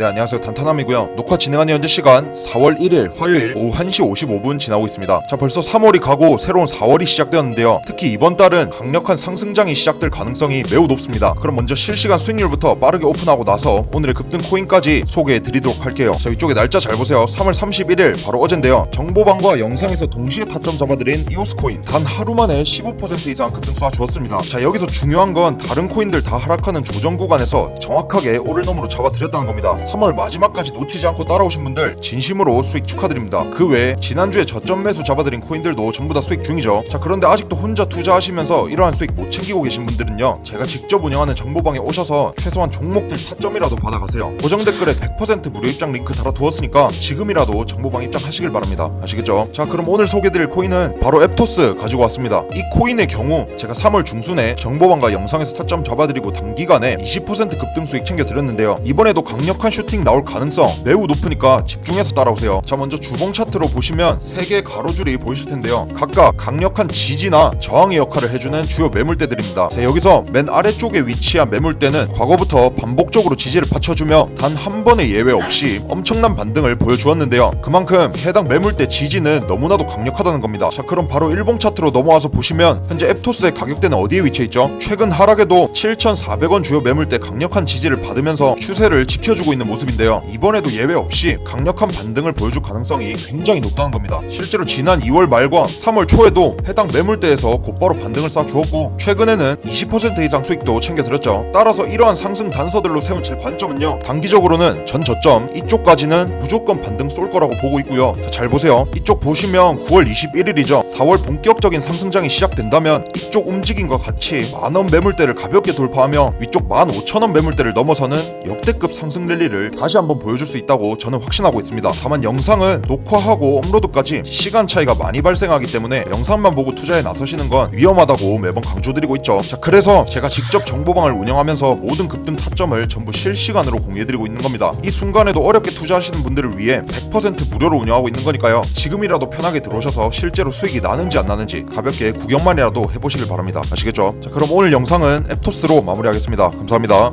네 안녕하세요. 단탄함이고요. 녹화 진행하는 현재 시간 4월 1일 화요일 오후 1시 55분 지나고 있습니다. 자 벌써 3월이 가고 새로운 4월이 시작되었는데요. 특히 이번 달은 강력한 상승장이 시작될 가능성이 매우 높습니다. 그럼 먼저 실시간 수익률부터 빠르게 오픈하고 나서 오늘의 급등 코인까지 소개해 드리도록 할게요. 자 이쪽에 날짜 잘 보세요. 3월 31일 바로 어젠데요. 정보방과 영상에서 동시에 타점 잡아드린 이오스 코인 단 하루 만에 15% 이상 급등 쏘아 주었습니다. 자 여기서 중요한 건 다른 코인들 다 하락하는 조정 구간에서 정확하게 오를 놈으로 잡아드렸다는 겁니다 3월 마지막까지 놓치지 않고 따라오신 분들 진심으로 수익 축하드립니다. 그 외에 지난주에 저점 매수 잡아드린 코인들도 전부 다 수익 중이죠. 자 그런데 아직도 혼자 투자하시면서 이러한 수익 못 챙기고 계신 분들은요 제가 직접 운영하는 정보방에 오셔서 최소한 종목들 타점이라도 받아가세요. 고정 댓글에 100% 무료 입장 링크 달아두었으니까 지금이라도 정보방 입장하시길 바랍니다. 아시겠죠? 자 그럼 오늘 소개드릴 코인은 바로 앱토스 가지고 왔습니다. 이 코인의 경우 제가 3월 중순에 정보방과 영상에서 타점 잡아드리고 단기간에 20% 급등 수익 챙겨드렸는데요. 이번에도 강력한 슈팅 나올 가능성 매우 높으니까 집중해서 따라오세요. 자 먼저 주봉 차트로 보시면 3개의 가로줄이 보이실 텐데요. 각각 강력한 지지나 저항의 역할을 해주는 주요 매물대들입니다. 자 여기서 맨 아래쪽에 위치한 매물대는 과거부터 반복적으로 지지를 받쳐주며 단 한 번의 예외 없이 엄청난 반등을 보여주었는데요. 그만큼 해당 매물대 지지는 너무나도 강력하다는 겁니다. 자 그럼 바로 일봉 차트로 넘어와서 보시면 현재 앱토스의 가격대는 어디에 위치해 있죠? 최근 하락에도 7,400원 주요 매물대 강력한 지지를 받으면서 추세를 지켜주고 있는 모습인데요. 이번에도 예외 없이 강력한 반등을 보여줄 가능성이 굉장히 높다는 겁니다. 실제로 지난 2월 말과 3월 초에도 해당 매물대에서 곧바로 반등을 쏴주었고 최근에는 20% 이상 수익도 챙겨드렸죠. 따라서 이러한 상승 단서들로 세운 제 관점은요 단기적으로는 전 저점 이쪽까지는 무조건 반등 쏠 거라고 보고 있고요. 자, 잘 보세요. 이쪽 보시면 9월 21일이죠. 4월 본격적인 상승장이 시작된다면 이쪽 움직임과 같이 만원 매물대를 가볍게 돌파하며 위쪽 15,000원 매물대를 넘어서는 역대급 상승 랠리 를 다시 한번 보여줄 수 있다고 저는 확신하고 있습니다. 다만 영상은 녹화하고 업로드까지 시간 차이가 많이 발생하기 때문에 영상만 보고 투자에 나서시는 건 위험하다고 매번 강조드리고 있죠. 자 그래서 제가 직접 정보방을 운영하면서 모든 급등 타점을 전부 실시간으로 공유해드리고 있는 겁니다. 이 순간에도 어렵게 투자하시는 분들을 위해 100% 무료로 운영하고 있는 거니까요. 지금이라도 편하게 들어오셔서 실제로 수익이 나는지 안 나는지 가볍게 구경만이라도 해보시길 바랍니다. 아시겠죠? 자 그럼 오늘 영상은 앱토스로 마무리하겠습니다. 감사합니다